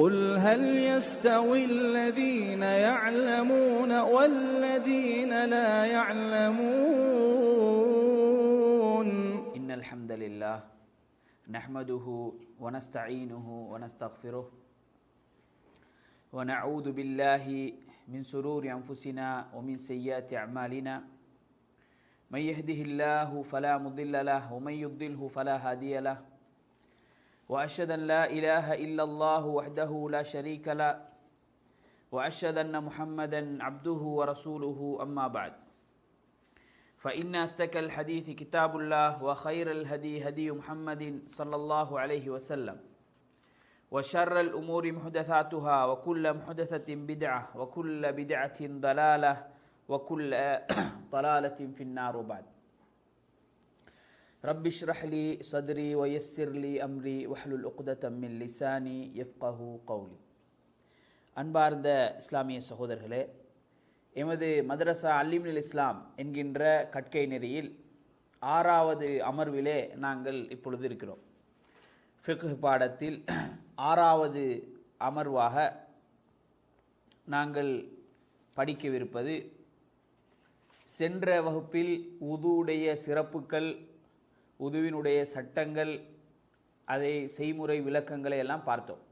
قل هل يستوي الذين يعلمون والذين لا يعلمون؟ إن الحمد لله نحمده ونستعينه ونستغفره ونعوذ بالله من سرور أنفسنا ومن سيئات أعمالنا من يهده الله فلا مضل له ومن يضلله فلا هادي له وأشهد أن لا إله إلا الله وحده لا شريك له وأشهد أن محمدا عبده ورسوله أما بعد. فإن أصدق الحديث كتاب الله وخير الهدي هدي محمد صلى الله عليه وسلم وشر الأمور محدثاتها وكل محدثة بدعة وكل بدعة ضلالة وكل ضلالة في النار وبعد. ரப்பிஷ் ரஹ்லி சதுரி ஒயஸ்ஸிர்லி அம்ரி வஹ்லுல் உக்தத்தம்மில் லிசானி எஃப்கஹு கௌலி. அன்பார்ந்த இஸ்லாமிய சகோதரர்களே எமது மதரசா அல்லிம்னில் இஸ்லாம் என்கின்ற கற்கை நெறியில் ஆறாவது அமர்விலே நாங்கள் இப்பொழுது இருக்கிறோம். ஃபிக்ஹ் பாடத்தில் ஆறாவது அமர்வாக நாங்கள் படிக்கவிருப்பது சென்ற வகுப்பில் உதுவுடைய சிறப்புகள் உதுவினுடைய சட்டங்கள் அதை செய்முறை விளக்கங்களை எல்லாம் பார்த்தோம்.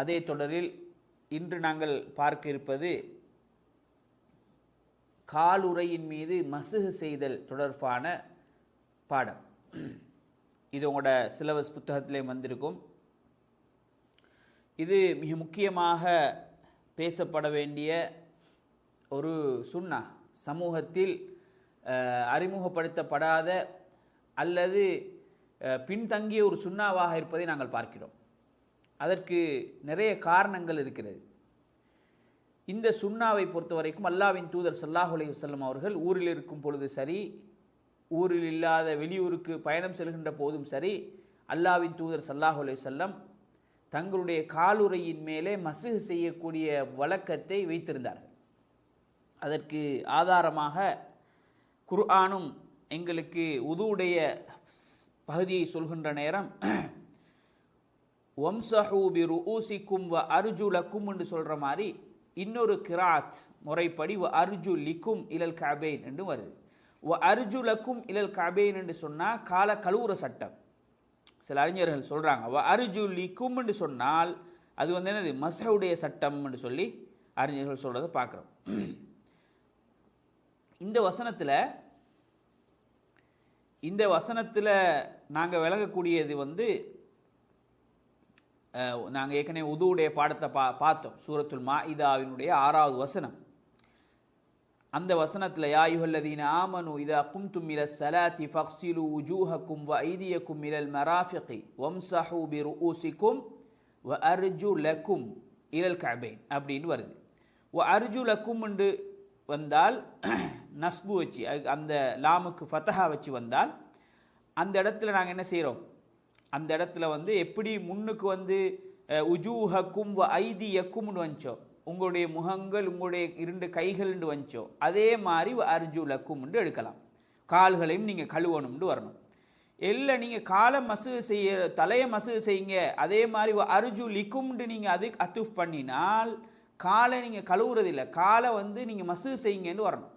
அதே தொடரில் இன்று நாங்கள் பார்க்க இருப்பது காலுறையின் மீது மசுகு செய்தல் தொடர்பான பாடம். இது உங்களோட சிலபஸ் புத்தகத்திலே வந்திருக்கும். இது மிக முக்கியமாக பேசப்பட வேண்டிய ஒரு சுண்ணா. சமூகத்தில் அறிமுகப்படுத்தப்படாத அல்லது பின்தங்கிய ஒரு சுண்ணாவாக இருப்பதை நாங்கள் பார்க்கிறோம். அதற்கு நிறைய காரணங்கள் இருக்கிறது. இந்த சுண்ணாவை பொறுத்த வரைக்கும் அல்லாவின் தூதர் சல்லாஹ் அலைஹி அவர்கள் ஊரில் இருக்கும் பொழுது சரி ஊரில் இல்லாத வெளியூருக்கு பயணம் செல்கின்ற போதும் சரி அல்லாவின் தூதர் சல்லாஹ் அலைஹி தங்களுடைய காலுறையின் மேலே மசுகு செய்யக்கூடிய வழக்கத்தை வைத்திருந்தார்கள். அதற்கு ஆதாரமாக குர்ஆனும் எங்களுக்கு உதுவுடைய பகுதியை சொல்கின்ற நேரம் வம்சஹூபி பி வ அர்ஜுலக்கும் என்று சொல்கிற மாதிரி இன்னொரு கிராத் முறைப்படி வ அர்ஜு லிக்கும் இலல் கபேன் என்று வருது. வ அர்ஜுலக்கும் இலல் கபேன் என்று சொன்னால் கால கழுவுற சட்டம். சில அறிஞர்கள் சொல்கிறாங்க வ அர்ஜு லிக்கும் என்று சொன்னால் அது வந்து என்னது? மசவுடைய சட்டம் என்று சொல்லி அறிஞர்கள் சொல்கிறத பார்க்குறோம். இந்த வசனத்தில் இந்த வசனத்தில் நாங்கள் விளங்கக்கூடியது வந்து நாங்கள் ஏற்கனவே உதுவுடைய பாடத்தை பா பார்த்தோம். சூரத்துல் மாஇதாவினுடைய ஆறாவது வசனம். அந்த வசனத்தில் யாயுஹல்லதீன ஆமனு இதா கும்தும் இல சலாத்தி ஃபக்ஸிலு உஜூஹக்கும் வ ஐதியக்கும் இலல் மராஃபிகி வம்சஹூ பி வ அர்ஜு லக்கும் இலல் கபைன் அப்படின்னு வருது. வ அர்ஜு லக்கும் என்று வந்தால் நஸ்பு வச்சு அது- அந்த லாமுக்கு ஃபத்தஹா வச்சு வந்தால் அந்த இடத்துல நாங்கள் என்ன செய்கிறோம் அந்த இடத்துல வந்து எப்படி முன்னுக்கு வந்து உஜூஹக்கும் வ ஐதியக்கும்னு வந்துச்சோம் உங்களுடைய முகங்கள் உங்களுடைய இரண்டு கைகள்னு வந்துச்சோம் அதே மாதிரி அர்ஜுலக்கும்னு எடுக்கலாம். கால்களையும் நீங்கள் கழுவணும்னு வரணும். இல்லை நீங்கள் காலை மசு செய்ய தலையை மசு செய்யுங்க. அதே மாதிரி அர்ஜு லிக்கும்னு நீங்கள் அது அத்துஃப் பண்ணினால் காலை நீங்கள் கழுவுறதில்லை. காலை வந்து நீங்கள் மசு செய்யுங்கன்னு வரணும்.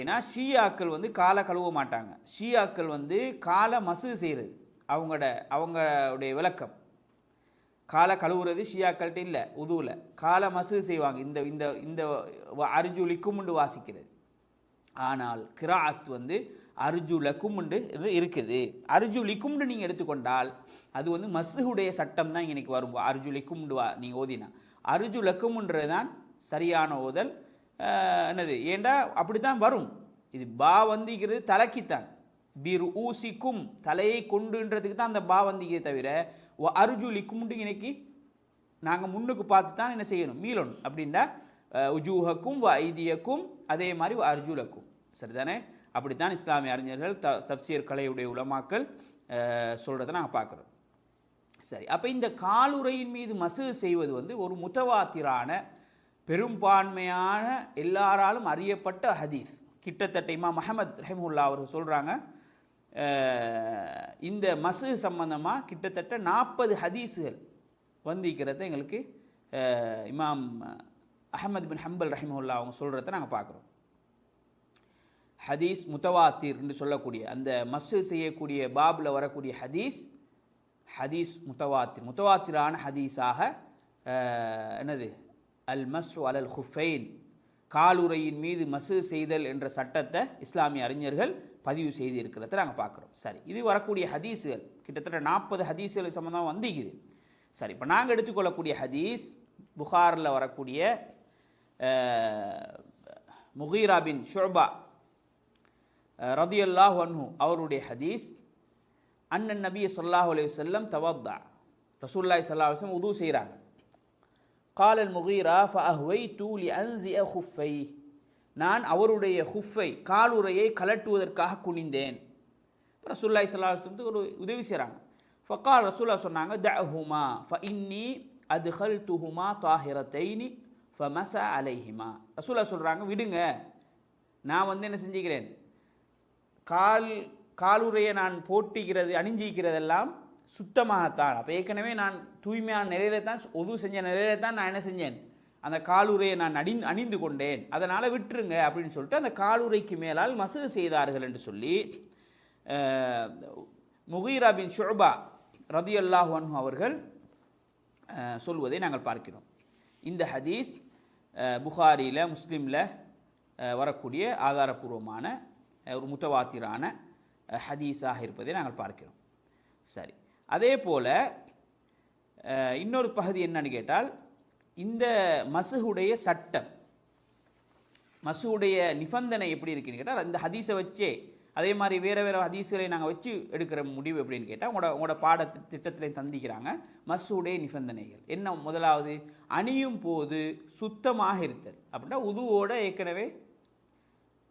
ஏன்னா ஷியாக்கள் வந்து காலை கழுவ மாட்டாங்க. ஷியாக்கள் வந்து காலை மசு செய்கிறது அவங்களோட அவங்களுடைய விளக்கம். காலை கழுவுறது ஷியாக்கள்கிட்ட இல்லை உதுவில். காலை மசு செய்வாங்க இந்த இந்த இந்த அர்ஜுலிக்கும்ண்டு வாசிக்கிறது. ஆனால் கிராத் வந்து அர்ஜுலக்கும்ண்டு இது இருக்குது. அர்ஜுலிக்கும்னு நீங்கள் எடுத்துக்கொண்டால் அது வந்து மசுகுடைய சட்டம் தான் இன்னைக்கு வரும். அர்ஜுலிக்கும்ண்டு வா நீங்கள் ஓதினா. அர்ஜுலக்கும்ன்றது தான் சரியான ஓதல் என்னது? ஏண்டா? அப்படி தான் வரும். இது பா வந்திக்கிறது தலைக்குத்தான். பிர் ஊசிக்கும் தலையை கொண்டுன்றதுக்கு தான் அந்த பா வந்திக்கிறதே தவிர ஒ அர்ஜுலிக்கும்ண்டு இன்னைக்கு நாங்கள் முன்னுக்கு பார்த்து தான் என்ன செய்யணும்? மீளணும். அப்படின்னா உஜூஹக்கும் வ ஐதியக்கும் அதே மாதிரி அர்ஜுலக்கும். சரிதானே? அப்படித்தான் இஸ்லாமிய அறிஞர்கள் த தப்சீர் கலையுடைய உலமாக்கள் சொல்கிறத நாங்கள் பார்க்குறோம். சரி அப்போ இந்த காலுறையின் மீது மசு செய்வது வந்து ஒரு முத்தவாத்திரான பெரும்பான்மையான எல்லாராலும் அறியப்பட்ட ஹதீஸ். கிட்டத்தட்ட இமாம் மஹமத் ரஹிமுல்லா அவர்கள் சொல்கிறாங்க இந்த மசு சம்பந்தமாக கிட்டத்தட்ட நாற்பது ஹதீஸுகள் வந்திக்கிறத எங்களுக்கு இமாம் அஹமது பின் ஹம்பல் ரஹிமுல்லா அவங்க சொல்கிறத நாங்கள் பார்க்குறோம். ஹதீஸ் முத்தவாத்தீர் என்று சொல்லக்கூடிய அந்த மசு செய்யக்கூடிய பாபில் வரக்கூடிய ஹதீஸ் ஹதீஸ் முத்தவாத்திர். முத்தவாத்திரான ஹதீஸாக என்னது அல் மஸ்ரு அலல் ஹுஃபைன் காலுரையின் மீது மசு செய்தல் என்ற சட்டத்தை இஸ்லாமிய அறிஞர்கள் பதிவு செய்து இருக்கிறத நாங்கள் பார்க்குறோம். சரி இது வரக்கூடிய ஹதீஸுகள். கிட்டத்தட்ட நாற்பது ஹதீஸுகள் சம்மந்தம் வந்திக்குது. சரி இப்போ நாங்கள் எடுத்துக்கொள்ளக்கூடிய ஹதீஸ் புகாரில் வரக்கூடிய முகீரா பின் ஷுபா ரதியுல்லாஹ் அன்ஹு அவருடைய ஹதீஸ் அண்ணன் நபி ஸல்லல்லாஹு அலைஹி வஸல்லம் தவத்தா. ரசூல்லாய் சல்லாஹ் உதவு செய்கிறாங்க காலல் முகீரா ஃபஹ்வை தூலி அன்சிய ஹுஃபை நான் அவருடைய ஹுஃபை காலுரையை கலட்டுவதற்காக குனிந்தேன். ரசூல்லாய் சல்லாஹ் ஒரு உதவி செய்கிறாங்க ஃபக்கால் ரசூல்லா சொன்னாங்க த ஹுமா ஃப இன்னி அது ஹல் துஹுமா தாஹிர தைனி ஃப மச அலைஹிமா. ரசூல்லா சொல்கிறாங்க விடுங்க நான் வந்து என்ன செஞ்சுக்கிறேன்? கால் காலுரையை நான் போட்டிக்கிறது அணிஞ்சிக்கிறதெல்லாம் சுத்தமாகத்தான். அப்போ ஏற்கனவே நான் தூய்மையான நிலையில தான் ஒது செஞ்ச நிலையில தான் நான் என்ன செஞ்சேன்? அந்த காலுறையை நான் அணி அணிந்து கொண்டேன். அதனால் விட்டுருங்க அப்படின்னு சொல்லிட்டு அந்த காலுறைக்கு மேலால் மசகு செய்தார்கள் என்று சொல்லி முகீரா பின் ஷுபா ரதி அவர்கள் சொல்வதை நாங்கள் பார்க்கிறோம். இந்த ஹதீஸ் புகாரியில் முஸ்லீமில் வரக்கூடிய ஆதாரபூர்வமான ஒரு முத்தவாத்திரான ஹதீஸாக இருப்பதை நாங்கள் பார்க்கிறோம். சரி. அதே போல் இன்னொரு பகுதி என்னன்னு கேட்டால் இந்த மசுகுடைய சட்டம் மசுவுடைய நிபந்தனை எப்படி இருக்குன்னு கேட்டால் இந்த ஹதீஸை வச்சே அதே மாதிரி வேறு வேறு ஹதீஸுகளை நாங்கள் வச்சு எடுக்கிற முடிவு எப்படின்னு கேட்டால் உங்களோட உங்களோட பாட திட்டத்திலையும் தந்திக்கிறாங்க மசுவுடைய நிபந்தனைகள். என்ன முதலாவது? அணியும் போது சுத்தமாக இருத்தல். அப்படின்னா உதுவோட ஏற்கனவே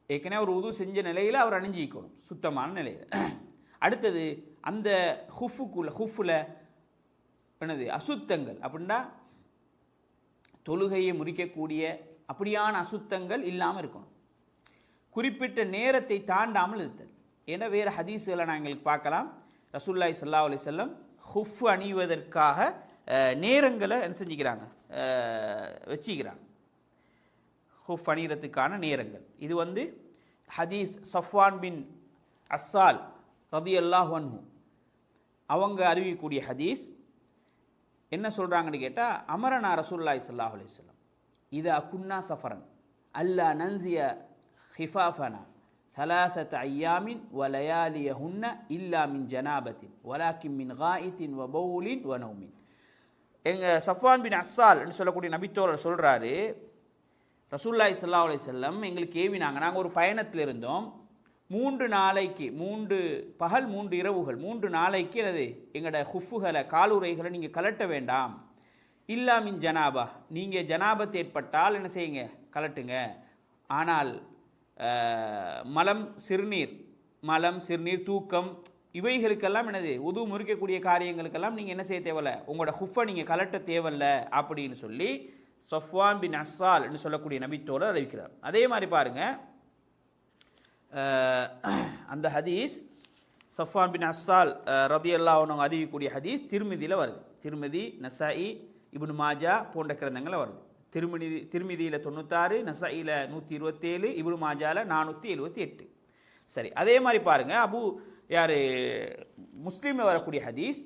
ஏற்கனவே ஒரு உது செஞ்ச நிலையில் அவர் அணிஞ்சிக்கணும் சுத்தமான நிலையில். அடுத்தது அந்த ஹுஃபுக்குள்ள ஹுஃபில் என்னது? அசுத்தங்கள். அப்படின்னா தொழுகையை முறிக்கக்கூடிய அப்படியான அசுத்தங்கள் இல்லாமல் இருக்கணும். குறிப்பிட்ட நேரத்தை தாண்டாமல் இருத்தல். ஏன்னா வேறு ஹதீஸுகளை நாங்கள் பார்க்கலாம். ரசூல்லாய் சல்லா அலி செல்லம் ஹுஃப் அணிவதற்காக நேரங்களை என்ன செஞ்சுக்கிறாங்க? வச்சுக்கிறாங்க வச்சிக்கிறாங்க. ஹுஃப் அணிகிறதுக்கான நேரங்கள். இது வந்து ஹதீஸ் சஃப்வான் பின் அஸ்ஸால் ரதி அல்லாஹ் அன்ஹு. அவங்க அறிவிக்கக்கூடிய ஹதீஸ் என்ன சொல்கிறாங்கன்னு கேட்டால் அமரனா ரசூல்லாய் சல்லாஹ் அலையம் இதா குன்னா சஃபரன் அல்லா நன்சிய ஹிஃபாஃபனா ثلاثة أيام ولياليهن إلا من جنابة ولكن من غائط وبول ونوم எங்கள் சஃப்வான் பின் அஸ்ஸால் சொல்லக்கூடிய நபித்தோழர் சொல்கிறாரு ரசூல்லாய் ஸல்லல்லாஹு அலைஹி வஸல்லம் எங்களுக்கு ஏவினாங்க நாங்கள் ஒரு பயணத்தில் இருந்தோம் மூன்று நாளைக்கு மூன்று பகல் மூன்று இரவுகள் மூன்று நாளைக்கு எனது எங்களோட ஹுஃபுகளை காலுரைகளை நீங்கள் கலட்ட வேண்டாம். இல்லாமின் ஜனாபா. நீங்கள் ஜனாபத் ஏற்பட்டால் என்ன செய்யுங்க? கலட்டுங்க. ஆனால் மலம் சிறுநீர் மலம் சிறுநீர் தூக்கம் இவைகளுக்கெல்லாம் என்னது? உது முறிக்கக்கூடிய காரியங்களுக்கெல்லாம் நீங்கள் என்ன செய்ய தேவையில்ல? உங்களோட ஹுஃபை நீங்கள் கலட்ட தேவையில்ல அப்படின்னு சொல்லி சஃப்வான் பின் அஸ்ஸால் என்று சொல்லக்கூடிய நபித்தோடு அறிவிக்கிறார். அதே மாதிரி பாருங்கள் அந்த ஹதீஸ் சஃபான் பின் அஸ்ஸால் ரதி அவங்க அறிவிக்கக்கூடிய ஹதீஸ் திருமதியில் வருது. திருமதி நசாயி இப்னு மாஜா போன்ற கிரந்தங்களில் வருது. திருமதி திருமதியில் தொண்ணூத்தாறு நசாயில் நூற்றி இருபத்தேழு இப்னு மாஜாவில் நானூற்றி எழுபத்தி எட்டு சரி அதே மாதிரி பாருங்கள் அபு யார் முஸ்லீமில் வரக்கூடிய ஹதீஸ்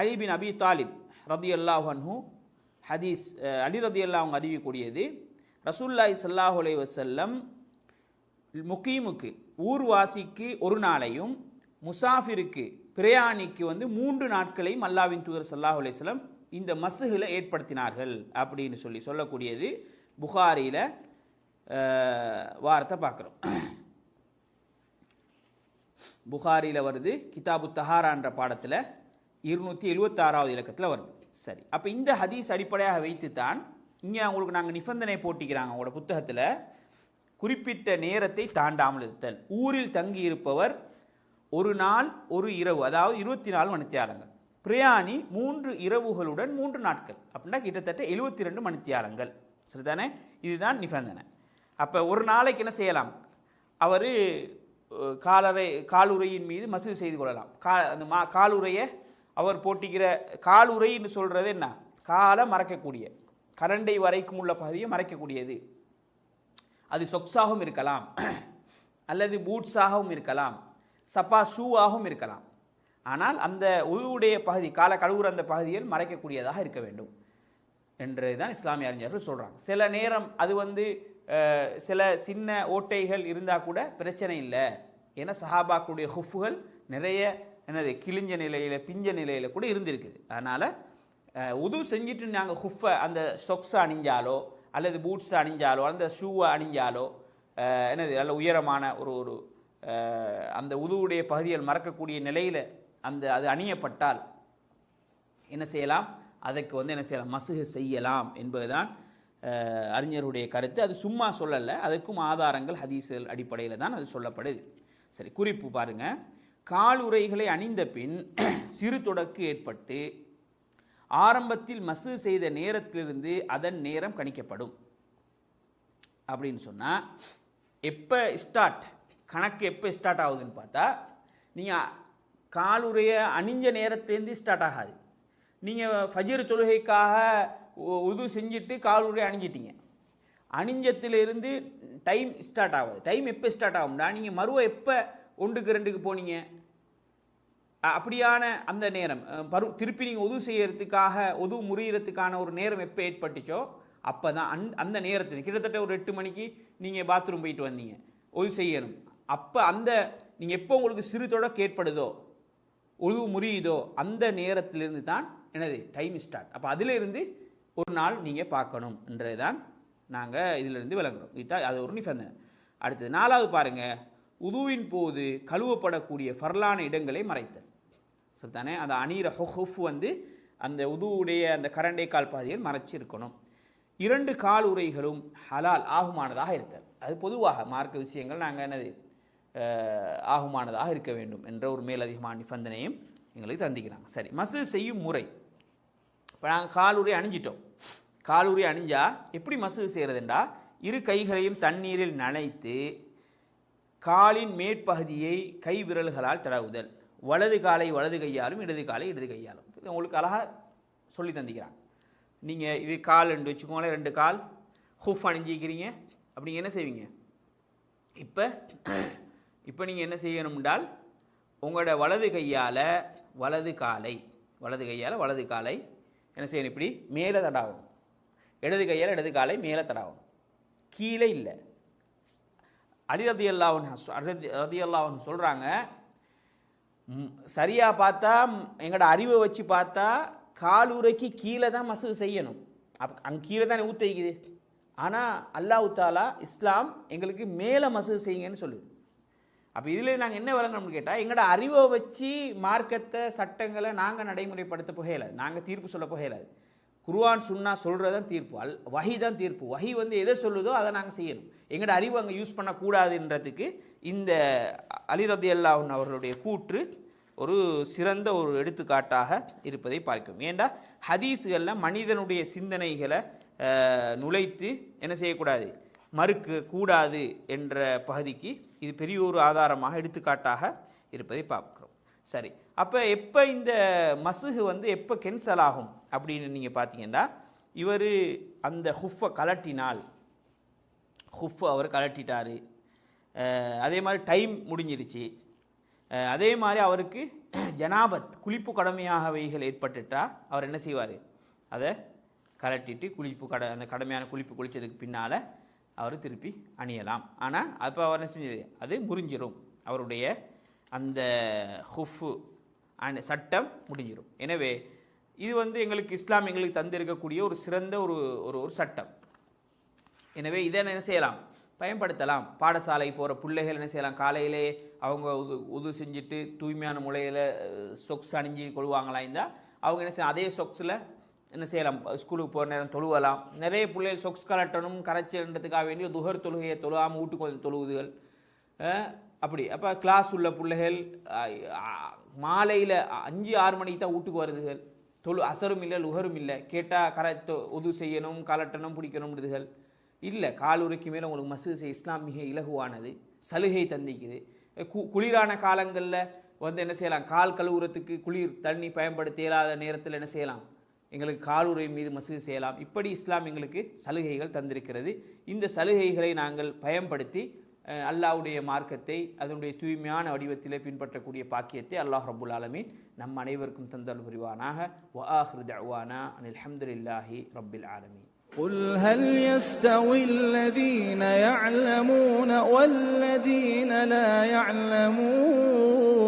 அலி பின் அபி தாலிப் ரதி அல்லாஹ் ஹதீஸ் அலி ரதி அவங்க அறிவிக்கக்கூடியது. ரசூல்லாய் சல்லாஹ் அலைஹி வசல்லம் முகீமுக்கு ஊர்வாசிக்கு ஒரு நாளையும் முசாஃபிருக்கு பிரயாணிக்கு வந்து மூன்று நாட்களையும் அல்லாவின் தூதர் ஸல்லல்லாஹு அலைஹி இந்த மசுகளை ஏற்படுத்தினார்கள் அப்படின்னு சொல்லி சொல்லக்கூடியது புகாரியில் வார்த்தை பார்க்குறோம். புகாரியில் வருது கிதாபு தஹாரான்ற பாடத்தில் இருநூற்றி எழுபத்தாறாவது இலக்கத்தில் வருது. சரி அப்போ இந்த ஹதீஸ் அடிப்படையாக வைத்து தான் இங்கே உங்களுக்கு நாங்கள் நிபந்தனை போட்டிக்கிறாங்க அவங்களோட புத்தகத்தில். குறிப்பிட்ட நேரத்தை தாண்டாமல் இருத்தல் ஊரில் தங்கி இருப்பவர் ஒரு நாள் ஒரு இரவு அதாவது இருபத்தி நாலு மணித்தியாலங்கள். பிரயாணி மூன்று இரவுகளுடன் மூன்று நாட்கள். அப்படின்னா கிட்டத்தட்ட எழுபத்தி ரெண்டு மணித்தியாலங்கள். சரிதானே? இதுதான் நிபந்தனை. அப்போ ஒரு நாளைக்கு என்ன செய்யலாம்? அவர் காலரை காலுறையின் மீது மசூல் செய்து கொள்ளலாம். கா அந்த மா காலுறையை அவர் போட்டிக்கிற காலுரைன்னு சொல்கிறது என்ன? காலை மறைக்கக்கூடிய கரண்டை வரைக்கும் உள்ள பகுதியை மறைக்கக்கூடியது. அது சொக்ஸாகவும் இருக்கலாம். அல்லது பூட்ஸாகவும் இருக்கலாம். சப்பா ஷூவாகவும் இருக்கலாம். ஆனால் அந்த உழுவுடைய பகுதி கால கழுவுற அந்த பகுதியில் மறைக்கக்கூடியதாக இருக்க வேண்டும் என்று தான் இஸ்லாமிய அறிஞர்கள் சொல்கிறாங்க சில நேரம் அது வந்து சில சின்ன ஓட்டைகள் இருந்தால் கூட பிரச்சனை இல்லை. ஏன்னா சஹாபாக்குடைய ஹுஃபுகள் நிறைய என்னது கிழிஞ்ச நிலையில் பிஞ்ச நிலையில் கூட இருந்திருக்குது. அதனால் உது செஞ்சுட்டு நாங்கள் ஹுஃபை அந்த சொக்ஸை அணிஞ்சாலோ அல்லது பூட்ஸ் அணிஞ்சாலோ அந்த ஷூவை அணிஞ்சாலோ என்னது நல்ல உயரமான ஒரு ஒரு அந்த உதுவுடைய பகுதிகள் மறக்கக்கூடிய நிலையில் அந்த அது அணியப்பட்டால் என்ன செய்யலாம்? அதுக்கு வந்து என்ன செய்யலாம்? மசுகு செய்யலாம் என்பதுதான் அறிஞருடைய கருத்து. அது சும்மா சொல்லலை. அதுக்கும் ஆதாரங்கள் ஹதீசுகள் அடிப்படையில் தான் அது சொல்லப்படுது. சரி குறிப்பு பாருங்கள் காலுரைகளை அணிந்த பின் சிறு தொடக்கு ஏற்பட்டு ஆரம்பத்தில் மசு செய்த நேரத்திலிருந்து அதன் நேரம் கணிக்கப்படும். அப்படின்னு சொன்னால் எப்போ ஸ்டார்ட் கணக்கு எப்போ ஸ்டார்ட் ஆகுதுன்னு பார்த்தா நீங்கள் காலுடைய அணிஞ்ச நேரத்துலேருந்து ஸ்டார்ட் ஆகாது. நீங்கள் ஃபஜிர் தொழுகைக்காக உது செஞ்சுட்டு காலுடைய அணிஞ்சிட்டீங்க. அணிஞ்சத்திலிருந்து டைம் ஸ்டார்ட் ஆகுது. டைம் எப்போ ஸ்டார்ட் ஆகும்னா நீங்கள் மறுவை எப்போ ஒன்றுக்கு ரெண்டுக்கு போனீங்க? அப்படியான அந்த நேரம். பரு திருப்பி நீங்கள் உதவு செய்யறதுக்காக உதவு முறியறதுக்கான ஒரு நேரம் எப்போ ஏற்பட்டுச்சோ அப்போ தான் அந் அந்த நேரத்தில் கிட்டத்தட்ட ஒரு எட்டு மணிக்கு நீங்கள் பாத்ரூம் போயிட்டு வந்தீங்க. உதவு செய்யணும். அப்போ அந்த நீங்கள் எப்போ உங்களுக்கு சிறு தொடக்க ஏற்படுதோ உழுவு முறியுதோ அந்த நேரத்திலிருந்து தான் எனது டைம் ஸ்டார்ட் அப்போ அதிலிருந்து ஒரு நாள் நீங்கள் பார்க்கணும் என்றது தான் நாங்கள் இதிலிருந்து விளங்குறோம். இதுதான் அது ஒரு நிபந்தனை. அடுத்தது நாலாவது பாருங்கள் உதுவின் போது கழுவப்படக்கூடிய ஃபர்லான இடங்களை மறைத்தல். சரிதானே அந்த அணிகிற ஹொஃப் வந்து அந்த உதுவுடைய அந்த கரண்டை கால் பாதையில் மறைச்சிருக்கணும் இரண்டு கால் உரைகளும் ஹலால் ஆகுமானதாக இருத்தல். அது பொதுவாக மார்க்க விஷயங்கள் நாங்கள் என்னது ஆகுமானதாக இருக்க வேண்டும் என்ற ஒரு மேலதிகமான நிபந்தனையும் எங்களுக்கு தந்திக்கிறாங்க சரி மசு செய்யும் முறை. இப்போ நாங்கள் காலுரை அணிஞ்சிட்டோம். காலுரை அணிஞ்சால் எப்படி மசு செய்கிறதுண்டா இரு கைகளையும் தண்ணீரில் நனைத்து காலின் மேற்பகுதியை கை விரல்களால் தடவுதல். வலது காலை வலது கையாலும் இடது காலை இடது கையாலும். இது உங்களுக்கு அழகாக சொல்லி தந்திக்கிறாங்க. நீங்கள் இது கால் ரெண்டு வச்சுக்கோங்களேன் ரெண்டு கால். ஹூஃப் அணிஞ்சிக்கிறீங்க அப்படி என்ன செய்வீங்க? இப்போ இப்போ நீங்கள் என்ன செய்யணும்னால் உங்களோட வலது கையால் வலது காலை வலது கையால் வலது காலை என்ன செய்யணும்? இப்படி மேலே தடாவும் இடது கையால் இடது காலை மேலே தடாவும் கீழே இல்லை. அலி ரதி அல்லாவன் ரதி அல்லாவன் சொல்கிறாங்க சரியாக பார்த்தா எங்களோட அறிவை வச்சு பார்த்தா காலுரைக்கு கீழே தான் மசூது செய்யணும். அப் அங்கே கீழே தானே ஊற்றிக்குது ஆனால் அல்லாஹ் தாலா இஸ்லாம் எங்களுக்கு மேலே மசூது செய்யுங்கன்னு சொல்லுது. அப்போ இதில் நாங்கள் என்ன விளங்கணும்னு கேட்டால் எங்களோட அறிவை வச்சு மார்க்கத்தை சட்டங்களை நாங்கள் நடைமுறைப்படுத்த புகையலாது நாங்கள் தீர்ப்பு சொல்ல புகையலாது குருவான் சுன்னா சொல்கிறது தான் தீர்ப்பு. அல் வகை தான் தீர்ப்பு. வகை வந்து எதை சொல்லுதோ அதை நாங்கள் செய்யணும். எங்களோட அறிவு அங்கே யூஸ் பண்ணக்கூடாதுன்றதுக்கு இந்த அலிரதி அல்லாஹன் அவர்களுடைய கூற்று ஒரு சிறந்த ஒரு எடுத்துக்காட்டாக இருப்பதை பார்க்கிறோம். ஏண்டா? ஹதீஸுகளில் மனிதனுடைய சிந்தனைகளை நுழைத்து என்ன செய்யக்கூடாது? மறுக்க கூடாது என்ற பகுதிக்கு இது பெரிய ஒரு ஆதாரமாக எடுத்துக்காட்டாக இருப்பதை பார்க்குறோம். சரி. அப்போ எப்போ இந்த மசுகு வந்து எப்போ கென்சல் ஆகும் அப்படின்னு நீங்கள் பார்த்தீங்கன்னா இவர் அந்த ஹுஃபை கலட்டினால் ஹுஃப் அவர் கலட்டிட்டார். அதே மாதிரி டைம் முடிஞ்சிருச்சு. அதே மாதிரி அவருக்கு ஜனாபத் குளிப்பு கடமையாக வைகள் ஏற்பட்டுட்டா அவர் என்ன செய்வார்? அதை கலட்டிட்டு குளிப்பு கட அந்த கடமையான குளிப்பு குளித்ததுக்கு பின்னால் அவர் திருப்பி அணியலாம். ஆனால் அப்போ அவர் என்ன செஞ்சது? அது முறிஞ்சிடும் அவருடைய அந்த ஹுஃபு அண்ட் சட்டம் முடிஞ்சிடும் எனவே இது வந்து எங்களுக்கு இஸ்லாம் எங்களுக்கு தந்திருக்கக்கூடிய ஒரு சிறந்த ஒரு ஒரு ஒரு சட்டம். எனவே இதை என்ன செய்யலாம்? பயன்படுத்தலாம். பாடசாலை போகிற பிள்ளைகள் என்ன செய்யலாம்? காலையிலே அவங்க உது உது செஞ்சுட்டு தூய்மையான முறையில் சொக்ஸ் அணிஞ்சு கொள்வாங்களா இருந்தால் அவங்க என்ன செய்யலாம்? அதே சொக்ஸில் என்ன செய்யலாம்? ஸ்கூலுக்கு போகிற நேரம் தொழுவலாம். நிறைய பிள்ளைகள் சொக்ஸ் கலட்டணும் கரைச்சல்ன்றதுக்காக வேண்டிய துகர் தொழுகையை தொழுவாமல் வீட்டுக்கு வந்து தொழுவுதுகள் அப்படி. அப்போ கிளாஸ் உள்ள பிள்ளைகள் மாலையில் அஞ்சு ஆறு மணிக்கு தான் வீட்டுக்கு வருதுகள் தொழு அசரும் இல்லை லுகரும் இல்லை. கேட்டால் கரை உது செய்யணும் கலட்டணும் பிடிக்கணும்ன்றதுகள் இல்லை காலுரைக்கு மேலே உங்களுக்கு மசூது செய்ய இஸ்லாம் மிக இலகுவானது. சலுகை தந்திக்குது. கு குளிரான காலங்களில் வந்து என்ன செய்யலாம்? கால் கழுவுறதுக்கு குளிர் தண்ணி பயன்படுத்த இயலாத நேரத்தில் என்ன செய்யலாம்? எங்களுக்கு காலுரை மீது மசூது செய்யலாம். இப்படி இஸ்லாம் எங்களுக்கு சலுகைகள் தந்திருக்கிறது. இந்த சலுகைகளை நாங்கள் பயன்படுத்தி அஹ், அல்லாஹ்வுடைய மார்க்கத்தை அதனுடைய தூய்மையான வடிவத்திலே பின்பற்றக்கூடிய பாக்கியத்தை அல்லாஹ் ரப்புல் ஆலமீன் நம் அனைவருக்கும் தந்தல் புரிவானாக வ ஆஹிரு தஅவானா அனில் ஹம்துலில்லாஹி ரப்பில் ஆலமீன் قل هل يستوي الذين يعلمون والذين لا يعلمون